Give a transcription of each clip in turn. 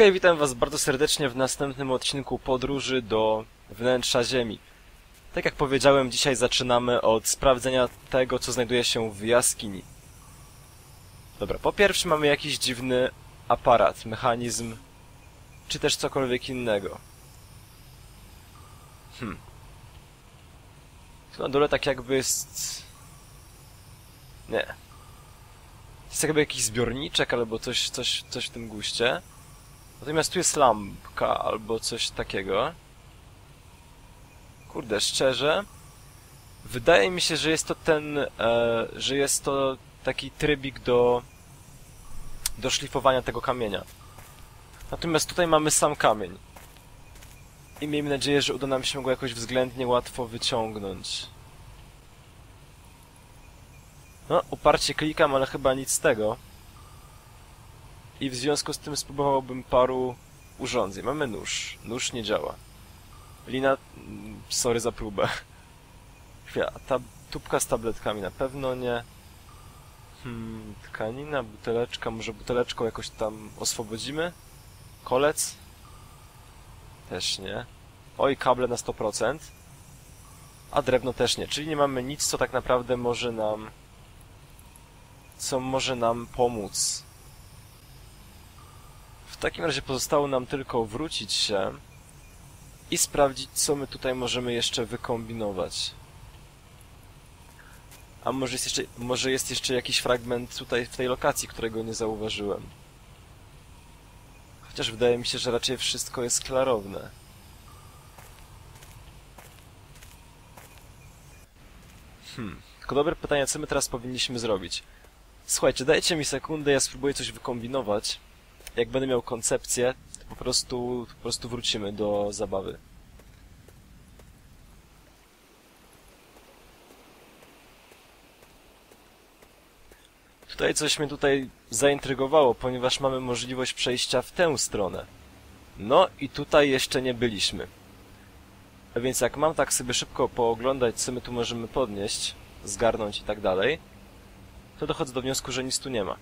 Hej, witam was bardzo serdecznie w następnym odcinku podróży do wnętrza Ziemi. Tak jak powiedziałem, dzisiaj zaczynamy od sprawdzenia tego, co znajduje się w jaskini. Dobra, po pierwsze mamy jakiś dziwny aparat, mechanizm, czy też cokolwiek innego. Hmm. Tu na dole tak jakby jest... Nie. Jest jakby jakiś zbiorniczek albo coś, coś, coś w tym guście. Natomiast tu jest lampka albo coś takiego. Kurde, szczerze. Wydaje mi się, że jest to ten, e, że jest to taki trybik do, do szlifowania tego kamienia. Natomiast tutaj mamy sam kamień. I miejmy nadzieję, że uda nam się go jakoś względnie łatwo wyciągnąć. No, uparcie klikam, ale chyba nic z tego. I w związku z tym spróbowałbym paru urządzeń. Mamy nóż. Nóż nie działa. Lina... mm, Sorry za próbę. Chwila, ta tubka z tabletkami na pewno nie. Hmm, tkanina, buteleczka, może buteleczką jakoś tam oswobodzimy? Kolec? Też nie. Oj, kable na 100%. A drewno też nie, czyli nie mamy nic, co tak naprawdę może nam... Co może nam pomóc. W takim razie pozostało nam tylko wrócić się i sprawdzić, co my tutaj możemy jeszcze wykombinować. A może jest jeszcze, może jest jeszcze jakiś fragment tutaj w tej lokacji, którego nie zauważyłem. Chociaż wydaje mi się, że raczej wszystko jest klarowne. Hmm, tylko dobre pytanie, co my teraz powinniśmy zrobić? Słuchajcie, dajcie mi sekundę, ja spróbuję coś wykombinować. Jak będę miał koncepcję, to po prostu, po prostu wrócimy do zabawy. Tutaj coś mnie tutaj zaintrygowało, ponieważ mamy możliwość przejścia w tę stronę. No i tutaj jeszcze nie byliśmy. A więc jak mam tak sobie szybko pooglądać, co my tu możemy podnieść, zgarnąć i tak dalej, to dochodzę do wniosku, że nic tu nie ma.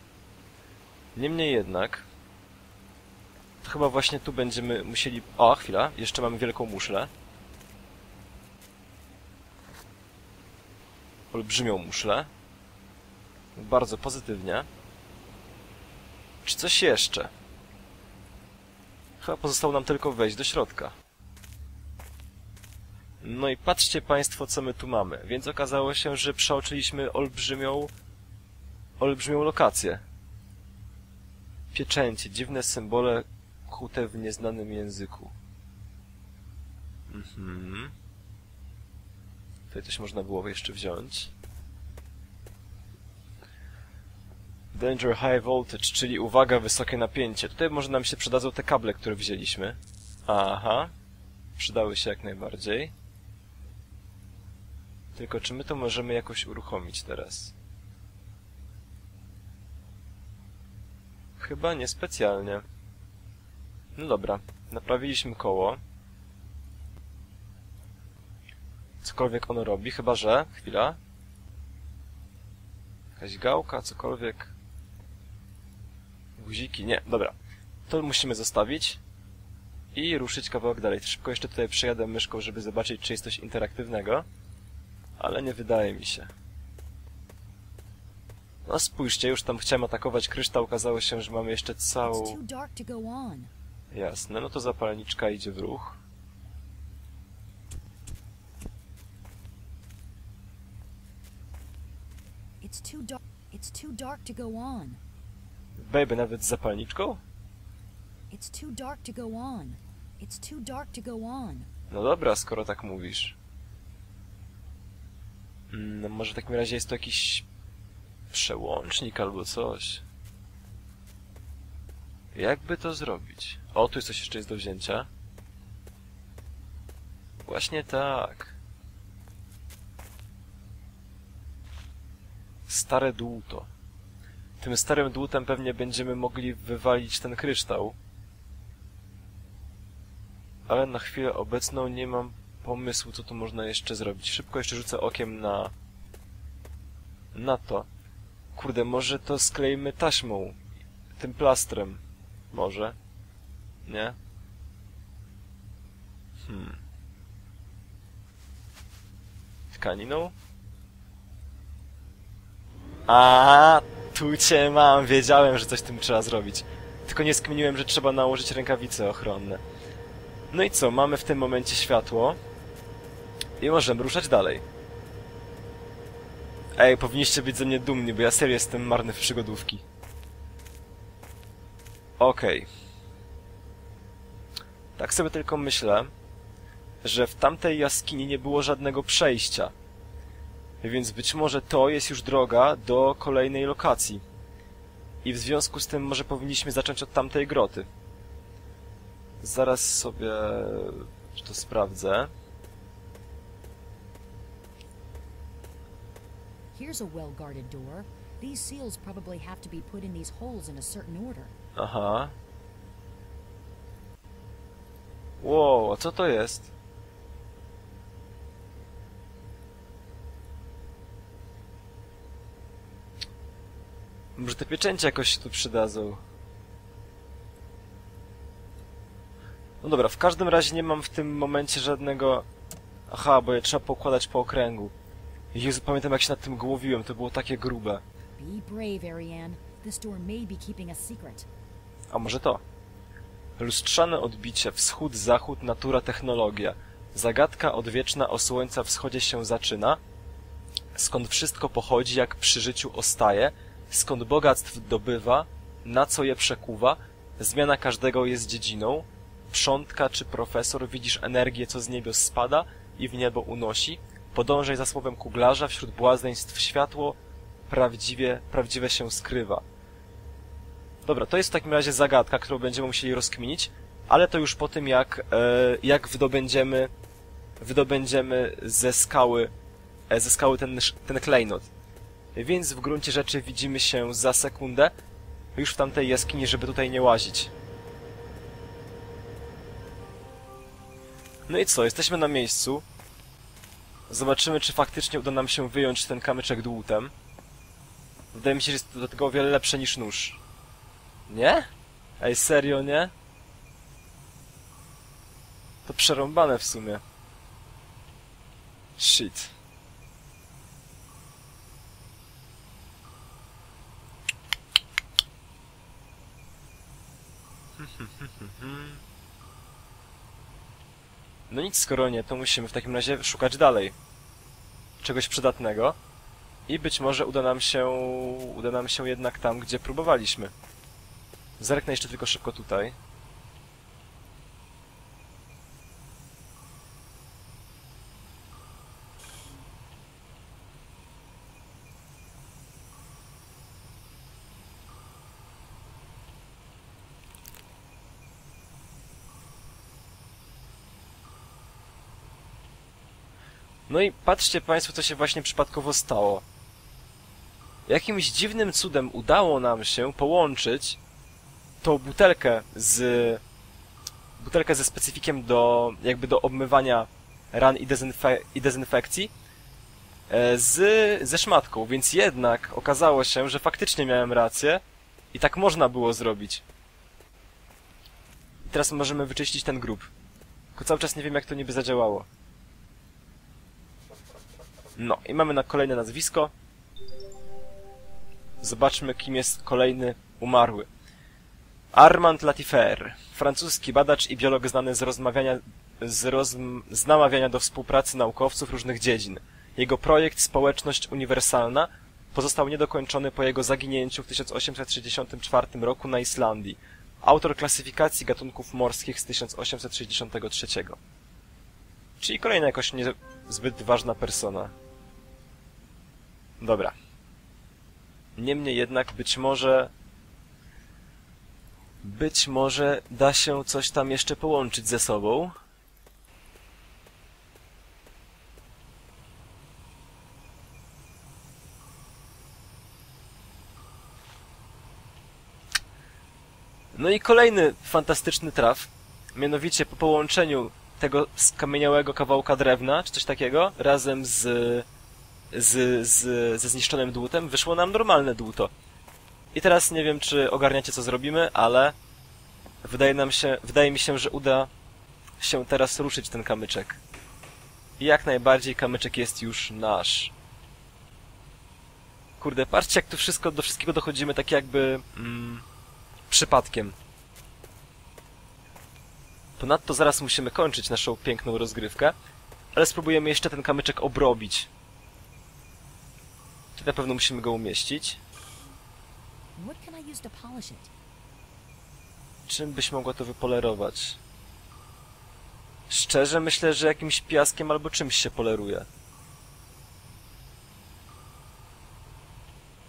Niemniej jednak, to chyba właśnie tu będziemy musieli... O, chwila, jeszcze mamy wielką muszlę. Olbrzymią muszlę. Bardzo pozytywnie. Czy coś jeszcze? Chyba pozostało nam tylko wejść do środka. No i patrzcie Państwo, co my tu mamy. Więc okazało się, że przeoczyliśmy olbrzymią... olbrzymią lokację. Pieczęcie, dziwne symbole w nieznanym języku. Mhm. Tutaj coś można było jeszcze wziąć. Danger High Voltage, czyli uwaga, wysokie napięcie. Tutaj może nam się przydadzą te kable, które wzięliśmy. Aha. Przydały się jak najbardziej. Tylko czy my to możemy jakoś uruchomić teraz? Chyba niespecjalnie. No dobra, naprawiliśmy koło. Cokolwiek ono robi, chyba że... Chwila. Jakaś gałka, cokolwiek. Guziki, nie, dobra. To musimy zostawić. I ruszyć kawałek dalej. Szybko jeszcze tutaj przejadę myszką, żeby zobaczyć, czy jest coś interaktywnego. Ale nie wydaje mi się. No spójrzcie, już tam chciałem atakować kryształ, okazało się, że mamy jeszcze całą... Jasne, no to zapalniczka idzie w ruch. Baby, nawet z zapalniczką? No dobra, skoro tak mówisz. Mm, No może w takim razie jest to jakiś przełącznik albo coś. Jakby to zrobić? O, tu jest coś jeszcze jest do wzięcia. Właśnie tak. Stare dłuto. Tym starym dłutem pewnie będziemy mogli wywalić ten kryształ. Ale na chwilę obecną nie mam pomysłu, co tu można jeszcze zrobić. Szybko jeszcze rzucę okiem na... na to. Kurde, może to skleimy taśmą. Tym plastrem. Może. Nie? Hmm. Tkaniną? A, tu cię mam, wiedziałem, że coś tym trzeba zrobić. Tylko nie skminiłem, że trzeba nałożyć rękawice ochronne. No i co, mamy w tym momencie światło. I możemy ruszać dalej. Ej, powinniście być ze mnie dumni, bo ja serio jestem marny w przygodówki. Okej. Tak sobie tylko myślę, że w tamtej jaskini nie było żadnego przejścia. Więc być może to jest już droga do kolejnej lokacji. I w związku z tym może powinniśmy zacząć od tamtej groty. Zaraz sobie to sprawdzę. Here's a well guarded door. These seals probably have to be put in these holes in a certain order. Aha. Wow, a co to jest? Może te pieczęcie jakoś się tu przydadzą. No dobra, w każdym razie nie mam w tym momencie żadnego... Aha, bo je trzeba pokładać po okręgu. Jezu, pamiętam jak się nad tym głowiłem, to było takie grube. Be brave, Ariane. A. A może to? Lustrzane odbicie, wschód, zachód, natura, technologia. Zagadka odwieczna o słońca wschodzie się zaczyna. Skąd wszystko pochodzi, jak przy życiu ostaje. Skąd bogactw dobywa, na co je przekuwa. Zmiana każdego jest dziedziną. Przątka czy profesor, widzisz energię, co z niebios spada i w niebo unosi. Podążaj za słowem kuglarza, wśród błazeństw światło prawdziwie, prawdziwe się skrywa. Dobra, to jest w takim razie zagadka, którą będziemy musieli rozkminić, ale to już po tym, jak, e, jak wydobędziemy, wydobędziemy ze skały, e, ze skały ten, ten klejnot. Więc w gruncie rzeczy widzimy się za sekundę, już w tamtej jaskini, żeby tutaj nie łazić. No i co, jesteśmy na miejscu. Zobaczymy, czy faktycznie uda nam się wyjąć ten kamyczek dłutem. Wydaje mi się, że jest do tego o wiele lepsze niż nóż. Nie? Ej, serio, nie? To przerąbane w sumie. Shit. No nic, skoro nie, to musimy w takim razie szukać dalej. Czegoś przydatnego. I być może uda nam się, uda nam się jednak tam, gdzie próbowaliśmy. Zerknę jeszcze tylko szybko tutaj. No i patrzcie Państwo, co się właśnie przypadkowo stało. Jakimś dziwnym cudem udało nam się połączyć tą butelkę z butelkę ze specyfikiem do jakby do obmywania ran i, dezynfe i dezynfekcji e, z, ze szmatką, więc jednak okazało się, że faktycznie miałem rację i tak można było zrobić. I teraz możemy wyczyścić ten grób. Tylko cały czas nie wiem, jak to niby zadziałało. No, i mamy na kolejne nazwisko. Zobaczmy, kim jest kolejny umarły. Armand Latifer, francuski badacz i biolog znany z rozmawiania, z, rozm, z namawiania do współpracy naukowców różnych dziedzin. Jego projekt Społeczność Uniwersalna pozostał niedokończony po jego zaginięciu w 1864 roku na Islandii. Autor klasyfikacji gatunków morskich z 1863. Czyli kolejna jakoś niezbyt ważna persona. Dobra. Niemniej jednak być może być może da się coś tam jeszcze połączyć ze sobą. No i kolejny fantastyczny traf. Mianowicie po połączeniu tego skamieniałego kawałka drewna, czy coś takiego, razem z, z, z, ze zniszczonym dłutem, wyszło nam normalne dłuto. I teraz nie wiem, czy ogarniacie, co zrobimy, ale Wydaje nam się, wydaje mi się, że uda się teraz ruszyć ten kamyczek. I jak najbardziej kamyczek jest już nasz. Kurde, patrzcie jak tu wszystko, do wszystkiego dochodzimy tak jakby mm, przypadkiem. Ponadto zaraz musimy kończyć naszą piękną rozgrywkę, ale spróbujemy jeszcze ten kamyczek obrobić. Na pewno musimy go umieścić. Czym byś mogła to wypolerować? Szczerze myślę, że jakimś piaskiem albo czymś się poleruje.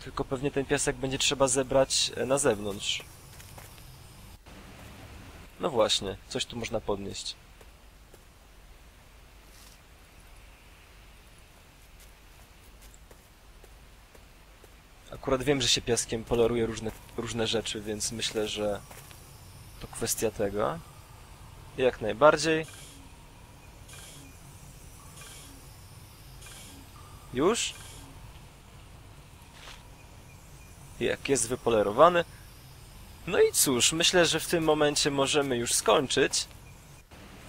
Tylko pewnie ten piasek będzie trzeba zebrać e, na zewnątrz. No właśnie, coś tu można podnieść. Akurat wiem, że się piaskiem poleruje różne, różne rzeczy, więc myślę, że to kwestia tego. Jak najbardziej. Już? Jak jest wypolerowany. No i cóż, myślę, że w tym momencie możemy już skończyć.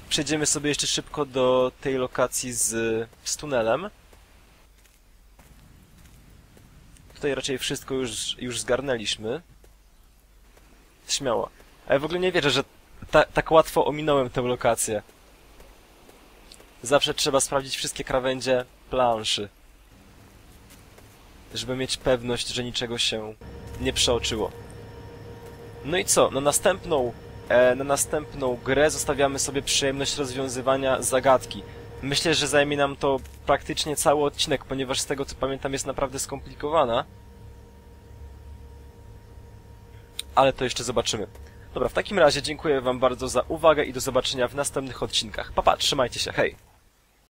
Przejdziemy sobie jeszcze szybko do tej lokacji z, z tunelem. Tutaj raczej wszystko już, już zgarnęliśmy. Śmiało. A ja w ogóle nie wierzę, że ta, tak łatwo ominąłem tę lokację. Zawsze trzeba sprawdzić wszystkie krawędzie planszy. Żeby mieć pewność, że niczego się nie przeoczyło. No i co? Na następną, e, na następną grę zostawiamy sobie przyjemność rozwiązywania zagadki. Myślę, że zajmie nam to praktycznie cały odcinek, ponieważ z tego co pamiętam jest naprawdę skomplikowana. Ale to jeszcze zobaczymy. Dobra, w takim razie dziękuję wam bardzo za uwagę i do zobaczenia w następnych odcinkach. Papa, trzymajcie się, hej!